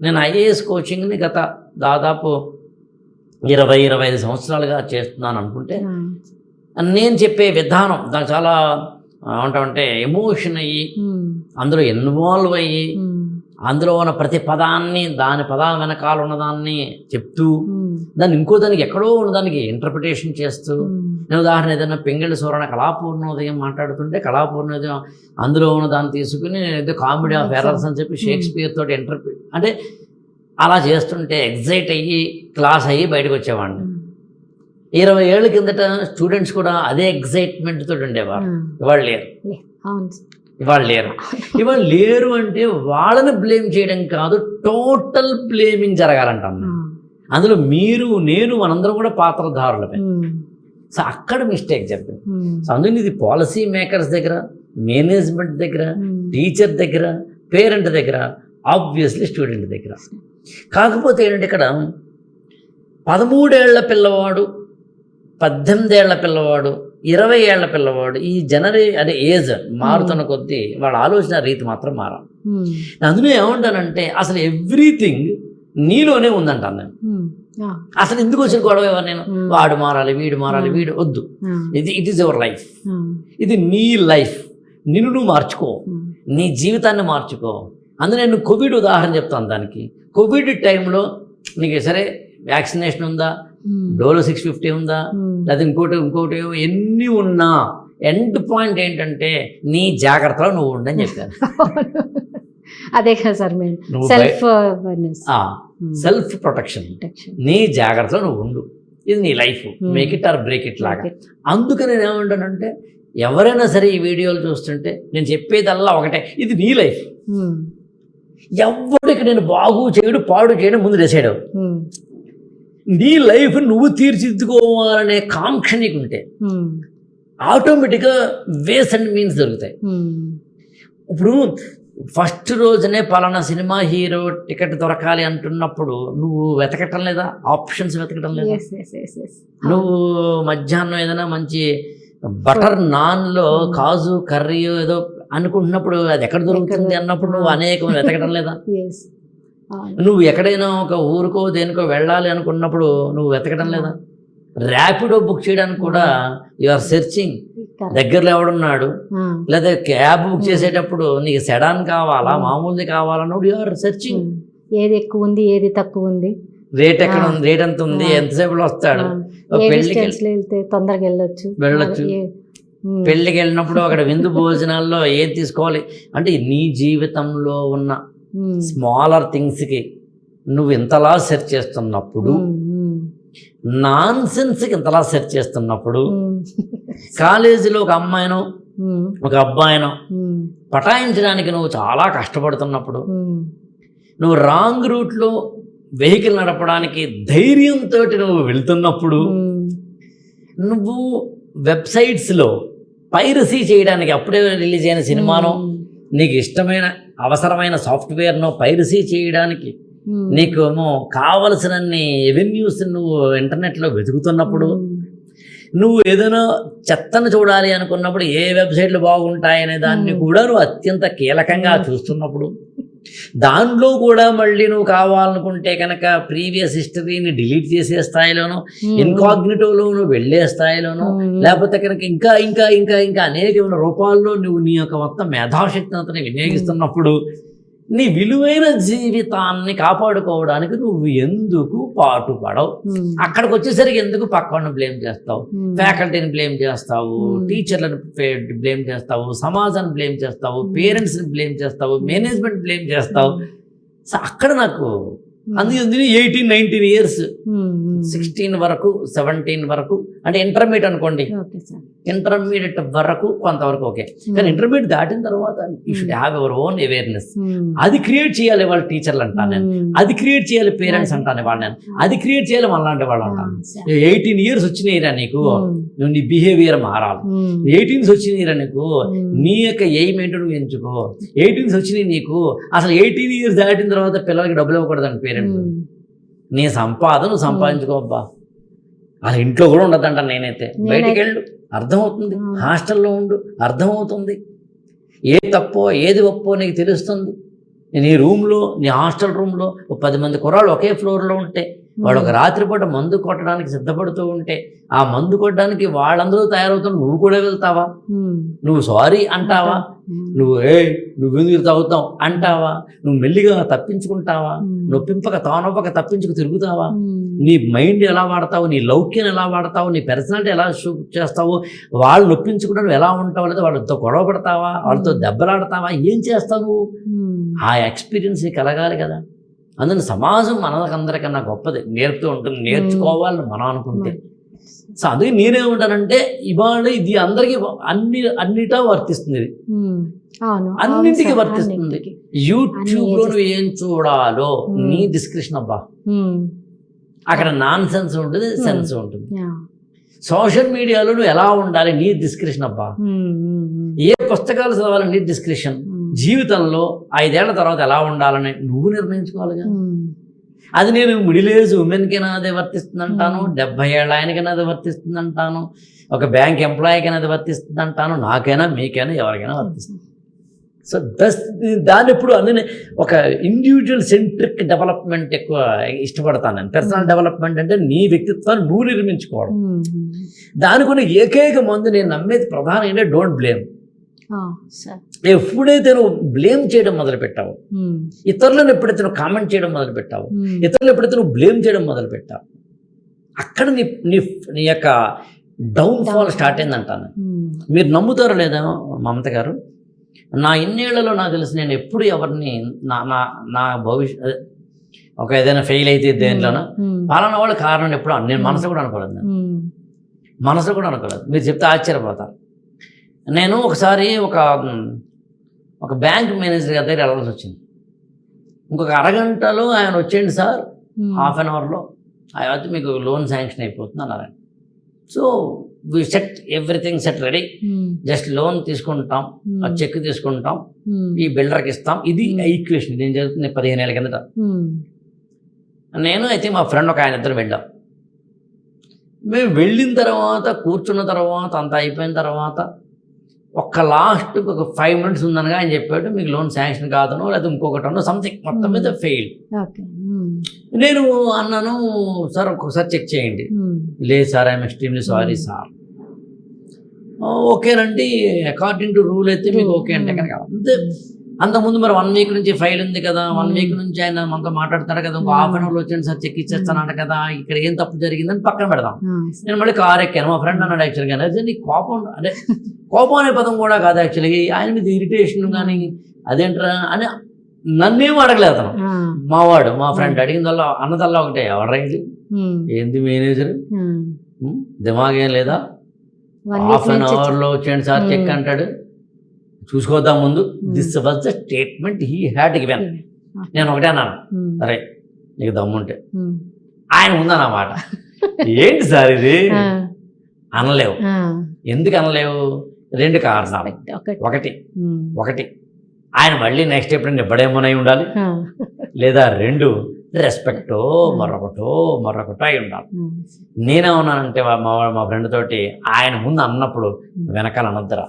నేను ఐఏఎస్ కోచింగ్ని గత దాదాపు ఇరవై ఇరవై ఐదు సంవత్సరాలుగా చేస్తున్నాను అనుకుంటే నేను చెప్పే విధానం దానికి చాలా ఏమంటామంటే ఎమోషన్ అయ్యి అందులో ఇన్వాల్వ్ అయ్యి అందులో ఉన్న ప్రతి పదాన్ని దాని పదాల వెనకాల ఉన్నదాన్ని చెప్తూ దాన్ని ఇంకో దానికి ఎక్కడో ఉన్నదానికి ఇంటర్ప్రిటేషన్ చేస్తూ నేను ఉదాహరణ ఏదైనా పింగళి సూరణ కళాపూర్ణోదయం మాట్లాడుతుంటే కళాపూర్ణోదయం అందులో ఉన్న దాన్ని తీసుకుని ఏదో కామెడీ ఆఫ్ ఎర్రర్స్ అని చెప్పి షేక్స్పియర్ తోటి ఇంటర్ప్రి అంటే అలా చేస్తుంటే ఎగ్జైట్ అయ్యి క్లాస్ అయ్యి బయటకు వచ్చేవాడిని. ఇరవై ఏళ్ళ కిందట స్టూడెంట్స్ కూడా అదే ఎగ్జైట్మెంట్ తోటి ఉండేవారు. ఇవాళ లేరు. ఇవాళ లేరు. ఇవాళ లేరు అంటే వాళ్ళని బ్లేమ్ చేయడం కాదు టోటల్ బ్లేమింగ్ జరగాలంట. అందులో మీరు నేను మనందరం కూడా పాత్రధారులమే. సో అక్కడ మిస్టేక్ చెప్పింది సో అందుకని ఇది పాలసీ మేకర్స్ దగ్గర మేనేజ్మెంట్ దగ్గర టీచర్ దగ్గర పేరెంట్ దగ్గర ఆబ్వియస్లీ స్టూడెంట్ దగ్గర. కాకపోతే ఏంటంటే ఇక్కడ పదమూడేళ్ళ పిల్లవాడు పద్దెనిమిదేళ్ళ పిల్లవాడు ఇరవై ఏళ్ళ పిల్లవాడు ఈ జనరే అదే ఏజ్ మారుతున్న కొద్దీ వాళ్ళ ఆలోచన రీతి మాత్రం మారాలి. అందులో ఏమంటానంటే అసలు ఎవ్రీథింగ్ నీలోనే ఉందంటాను నేను అసలు ఎందుకు వచ్చిన గొడవ ఎవరు నేను? వాడు మారాలి వీడు మారాలి వీడు వద్దు. ఇది ఇట్ ఈస్ యువర్ లైఫ్ ఇది నీ లైఫ్ నిన్ను నువ్వు మార్చుకో. నీ జీవితాన్ని మార్చుకో. అందులో నేను కోవిడ్ ఉదాహరణ చెప్తాను దానికి. కోవిడ్ టైంలో నీకు సరే వ్యాక్సినేషన్ ఉందా? డోలో సిక్స్ ఫిఫ్టీ ఉందా? లేదా ఇంకోటి ఇంకోటి ఎన్ని ఉన్నా ఎండ్ పాయింట్ ఏంటంటే నీ జాగ్రత్తలో నువ్వు ఉండని చెప్పాను అదే కదా సార్ మేము సెల్ఫ్ సెల్ఫ్ ప్రొటెక్షన్ నీ జాగ్రత్తలో నువ్వు ఉండు. ఇది నీ life Hmm. Make it or break it లాగా. అందుకని నేను ఏమంటానంటే ఎవరైనా సరే ఈ వీడియోలు చూస్తుంటే నేను చెప్పేదల్లా ఒకటే ఇది నీ లైఫ్ ఎవరికి నేను బాగు చేయడు పాడు చేయడం ముందు డిసైడ్ అవ్వు. నీ లైఫ్ నువ్వు తీర్చిదిద్దుకోవాలనే కాంక్ష నీకు ఉంటే ఆటోమేటిక్గా వేస్ అండ్ మీన్స్ దొరుకుతాయి. ఇప్పుడు ఫస్ట్ రోజునే పలానా సినిమా హీరో టికెట్ దొరకాలి అంటున్నప్పుడు నువ్వు వెతకటం లేదా? ఆప్షన్స్ వెతకటం లేదా? నువ్వు మధ్యాహ్నం ఏదైనా మంచి బటర్ నాన్లో కాజు కర్రీ ఏదో అనుకుంటున్నప్పుడు అది ఎక్కడ దొరుకుతుంది అన్నప్పుడు నువ్వు అనేకం వెతకడం లేదా? నువ్వు ఎక్కడైనా ఒక ఊరికో దేనికో వెళ్ళాలి అనుకున్నప్పుడు నువ్వు వెతకడం లేదా? ర్యాపిడో బుక్ చేయడానికి కూడా యు ఆర్ సెర్చింగ్ దగ్గరలో ఎవడున్నాడు? లేదా క్యాబ్ బుక్ చేసేటప్పుడు నీకు సెడాన్ కావాలా. మామూలుది కావాలన్నప్పుడు యు ఆర్ సెర్చింగ్ ఏది ఎక్కువ ఉంది ఏది తక్కువ ఉంది? రేట్ ఎక్కడ. ఉంది? రేట్ ఎంత ఉంది. ఎంతసేపులో వస్తాడు? వెళ్తే తొందరగా వెళ్ళొచ్చు. వెళ్ళొచ్చు. పెళ్ళికి వెళ్ళినప్పుడు అక్కడ విందు భోజనాల్లో ఏది తీసుకోవాలి? అంటే నీ జీవితంలో ఉన్న. స్మాలర్ థింగ్స్కి నువ్వు ఇంతలా సెర్చ్ చేస్తున్నప్పుడు నాన్ సెన్స్కి ఇంతలా సెర్చ్ చేస్తున్నప్పుడు. కాలేజీలో ఒక అమ్మాయినో ఒక అబ్బాయినో పటాయించడానికి నువ్వు చాలా కష్టపడుతున్నప్పుడు. నువ్వు రాంగ్ రూట్లో వెహికల్ నడపడానికి ధైర్యంతో నువ్వు వెళ్తున్నప్పుడు. నువ్వు వెబ్సైట్స్లో పైరసీ చేయడానికి అప్పుడే రిలీజ్ అయిన సినిమానో నీకు ఇష్టమైన అవసరమైన సాఫ్ట్వేర్నో పైరసీ చేయడానికి ఉమ్. నీకు ఏమో కావలసినన్ని ఎవెన్యూస్ నువ్వు ఇంటర్నెట్లో వెతుకుతున్నప్పుడు ఉమ్, నువ్వు ఏదైనా చెత్తను చూడాలి అనుకున్నప్పుడు ఏ వెబ్సైట్లు బాగుంటాయనే దాన్ని Hmm. కూడా నువ్వు అత్యంత కీలకంగా Hmm. చూస్తున్నప్పుడు దానిలో కూడా మళ్ళీ నువ్వు కావాలనుకుంటే కనుక ప్రీవియస్ హిస్టరీని డిలీట్ చేసే స్థాయిలోనో. ఇన్కాగ్నిటోలో నువ్వు వెళ్ళే స్థాయిలోనో. లేకపోతే కనుక ఇంకా ఇంకా ఇంకా ఇంకా అనేకమైన రూపాల్లో నువ్వు నీ యొక్క మొత్తం మేధాశక్తిని అంతా వినియోగిస్తున్నప్పుడు నీ విలువైన జీవితాన్ని కాపాడుకోవడానికి నువ్వు ఎందుకు పాటుపడవు ఉమ్. అక్కడికి వచ్చేసరికి ఎందుకు పక్కన బ్లేమ్ చేస్తావు. ఫ్యాకల్టీని బ్లేమ్ చేస్తావు Hmm. టీచర్లను బ్లేమ్ చేస్తావు సమాజాన్ని బ్లేమ్ చేస్తావు Hmm. పేరెంట్స్ని బ్లేమ్ చేస్తావు మేనేజ్మెంట్ బ్లేమ్ చేస్తావు సో అక్కడ నాకు అందుకే ఎయిటీన్ నైన్టీన్ ఇయర్స్. సిక్స్టీన్ వరకు సెవెంటీన్ వరకు అంటే ఇంటర్మీడియట్ అనుకోండి. ఇంటర్మీడియట్ వరకు కొంతవరకు ఓకే కానీ ఇంటర్మీడియట్ దాటిన తర్వాత you should have our own awareness. అది క్రియేట్ చేయాలి వాళ్ళ టీచర్లు అంటాను నేను. ఉమ్. అది క్రియేట్ చేయాలి పేరెంట్స్ అంటాను వాళ్ళు నేను. అది క్రియేట్ చేయాలి మనలాంటి వాళ్ళు అంటాను. ఎయిటీన్ ఇయర్స్ వచ్చినాయిరా నీకు. నువ్వు నీ బిహేవియర్ మారాలి. ఎయిటీన్స్ వచ్చినాయిరా నీకు. నీ యొక్క ఎయిమ్ ఏంటో నువ్వు ఎంచుకో. ఎయిటీన్స్ వచ్చినాయి నీకు. అసలు ఎయిటీన్ ఇయర్స్ దాటిన తర్వాత పిల్లలకి డబ్బులు ఇవ్వకూడదండి పేరెంట్స్ ఉమ్. నీ సంపాదన నువ్వు సంపాదించుకోబ్బా అసలు ఇంట్లో కూడా ఉండదంట నేనైతే. బయటికి వెళ్ళు అర్థమవుతుంది. హాస్టల్లో ఉండు. అర్థమవుతుంది. ఏ తప్పో ఏది ఒప్పో నీకు తెలుస్తుంది. నీ రూమ్లో నీ హాస్టల్ రూమ్లో పది మంది కుర్రాళ్ళు ఒకే ఫ్లోర్లో ఉంటే వాడు ఒక రాత్రిపూట మందు కొట్టడానికి సిద్ధపడుతూ ఉంటే ఆ మందు కొట్టడానికి వాళ్ళందరూ తయారవుతారు. నువ్వు కూడా వెళ్తావా. నువ్వు సారీ అంటావా. నువ్వు ఏ నువ్వెందుకు తాగుతావు అంటావా? నువ్వు మెల్లిగా తప్పించుకుంటావా. నొప్పింపక తానొప్పక తప్పించుకు తిరుగుతావా. నీ మైండ్ ఎలా వాడతావు? నీ లౌక్యం ఎలా వాడతావు? నీ పర్సనాలిటీ ఎలా షూ చేస్తావు? వాళ్ళు నొప్పించుకుంటూ నువ్వు ఎలా ఉంటావు లేదా వాళ్ళతో గొడవ పడతావా? వాళ్ళతో దెబ్బలాడతావా? ఏం చేస్తావు? నువ్వు. ఆ ఎక్స్పీరియన్స్ కలగాలి కదా. అందుకని సమాజం మనకందరికన్నా గొప్పది నేర్పుతూ ఉంటుంది నేర్చుకోవాలని మనం అనుకుంటే సో అందుకే నేనేమంటానంటే ఇవాళ ఇది అందరికీ అన్ని అన్నిటా వర్తిస్తుంది ఇది. అవును అన్నింటికి వర్తిస్తుంది. యూట్యూబ్లో ages. నువ్వు ఏం చూడాలో Hmm. నీ డిస్క్రిప్షన్ అబ్బా. అక్కడ నాన్ సెన్స్ ఉంటుంది సెన్స్ ఉంటుంది. సోషల్ మీడియాలో నువ్వు ఎలా ఉండాలి నీ డిస్క్రిప్షన్ అబ్బా. ఏ పుస్తకాలు చదవాలి నీ డిస్క్రిప్షన్. జీవితంలో ఐదేళ్ళ తర్వాత ఎలా ఉండాలని నువ్వు నిర్ణయించుకోవాలిగా. అది నేను మిడిల్ ఏజ్ ఉమెన్కైనా అదే వర్తిస్తుంది అంటాను Hmm. డెబ్బై ఏళ్ళ ఆయనకైనా అది వర్తిస్తుంది అంటాను ఒక బ్యాంక్ ఎంప్లాయీకైనా అది వర్తిస్తుంది అంటాను నాకైనా మీకైనా ఎవరికైనా వర్తిస్తుంది సో దస్ దాని ఎప్పుడు అందునే ఒక ఇండివిజువల్ సెంట్రిక్ డెవలప్మెంట్ ఎక్కువ ఇష్టపడతాను నేను పర్సనల్. డెవలప్మెంట్ అంటే నీ వ్యక్తిత్వాన్ని నువ్వు నిర్మించుకోవడం ఉమ్. దానికి ఉన్న ఏకైక మందు నేను నమ్మేది ప్రధానం ఏంటంటే డోంట్ బ్లేమ్ ఎప్పుడైతే నువ్వు బ్లేమ్ చేయడం మొదలు పెట్టావు. ఇతరులను ఎప్పుడైతే నువ్వు కామెంట్ చేయడం మొదలు పెట్టావు. ఇతరులు ఎప్పుడైతే నువ్వు బ్లేమ్ చేయడం మొదలు పెట్టావు అక్కడ నీ నీ నీ యొక్క డౌన్ ఫాల్ స్టార్ట్ అయిందంటాను. మీరు నమ్ముతారో లేదా మమత గారు నా ఇన్నేళ్ళలో నాకు తెలిసి నేను ఎప్పుడు ఎవరిని నా నా నా భవిష్యత్ ఒక ఏదైనా ఫెయిల్ అయితే దేంట్లోనో ఉమ్. పలానా వాళ్ళు కారణం ఎప్పుడు నేను మనసు కూడా అనుకోలేదు. మనసు కూడా అనుకోలేదు మీరు చెప్తే ఆశ్చర్యపోతారు నేను ఒకసారి ఒక ఒక బ్యాంక్ మేనేజర్ గారి దగ్గర వెళ్ళాల్సి వచ్చింది ఇంకొక అరగంటలో ఆయన వచ్చేయండి సార్. హాఫ్ అన్ అవర్లో అయితే మీకు లోన్ శాంక్షన్ అయిపోతుంది అన్నారు ఆయన so we set everything set ready. Just loan తీసుకుంటాం చెక్ తీసుకుంటాం. ఈ బిల్డర్కి ఇస్తాం ఇది. ఈక్వేషన్ నేను చదువుతుంది పదిహేను ఏళ్ళ కిందట. నేను అయితే మా ఫ్రెండ్ ఒక ఆయన ఇద్దరు వెళ్ళాం మేము వెళ్ళిన తర్వాత కూర్చున్న తర్వాత అంతా అయిపోయిన తర్వాత ఒక్క లాస్ట్ ఒక ఫైవ్ మినిట్స్ ఉందనగా ఆయన చెప్పాడు మీకు లోన్ శాంక్షన్ కాదనో లేదా ఇంకొకటి అనో సంథింగ్ మొత్తం మీద ఫెయిల్. నేను అన్నాను సార్ ఒక్కొక్కసారి చెక్ చేయండి. లేదు sir I'm extremely sorry. Sir ఓకేనండి అకార్డింగ్ టు రూల్ అయితే మీకు ఓకే అంటే. కనుక అంతే అంతకుముందు మరి వన్ వీక్ నుంచి ఫైల్ ఉంది కదా వన్. వీక్ నుంచి ఆయన మనతో మాట్లాడతాడు కదా ఇంకో. హాఫ్ అన్ అవర్లో వచ్చాను సార్ చెక్ ఇచ్చేస్తాను కదా ఇక్కడ ఏం తప్పు జరిగిందని పక్కన పెడదాం. నేను మళ్ళీ కార్ ఎక్కాను. మా ఫ్రెండ్ అన్నాడు యాక్చువల్గా అదే నీ కోపం అంటే కోపం అనే పదం కూడా కాదు యాక్చువల్గా ఆయన మీద ఇరిటేషన్ కానీ అదేంట్రా? అని నన్నేం అడగలేదు అతను. మావాడు మా ఫ్రెండ్ అడిగిందల్లా అన్నదల్లా ఒకటే ఎవడ్రా ఇది. ఏంది మేనేజర్. దిమాగ్ ఏం లేదా హాఫ్ అన్ నుంచి అవర్లో వచ్చేయండి సార్ చెక్. అంటాడు. చూసుకోద్దాం ముందు. Hmm. This was the statement he had given నేను ఒకటే అన్నాను. ఉమ్. అరే నీకు దమ్ముంటే. ఉమ్. ఆయన ఉందన్నమాట ఏంటి సార్ ఇది? ఆ, అనలేవు. ఆ. ఎందుకు అనలేవు? రెండు కారణాలు. ఒకటి. ఒకటి. ఉమ్. ఒకటి ఆయన మళ్ళీ నెక్స్ట్ ఎప్పుడైనా ఇవ్వడేమోనై ఉండాలి. ఆ, లేదా రెండు రెస్పెక్టో మరొకటో మరొకటో అయి ఉండాలి. నేనేమన్నానంటే మా మా ఫ్రెండ్ తోటి ఆయన ముందు అన్నప్పుడు వెనకాల అనొద్దురా.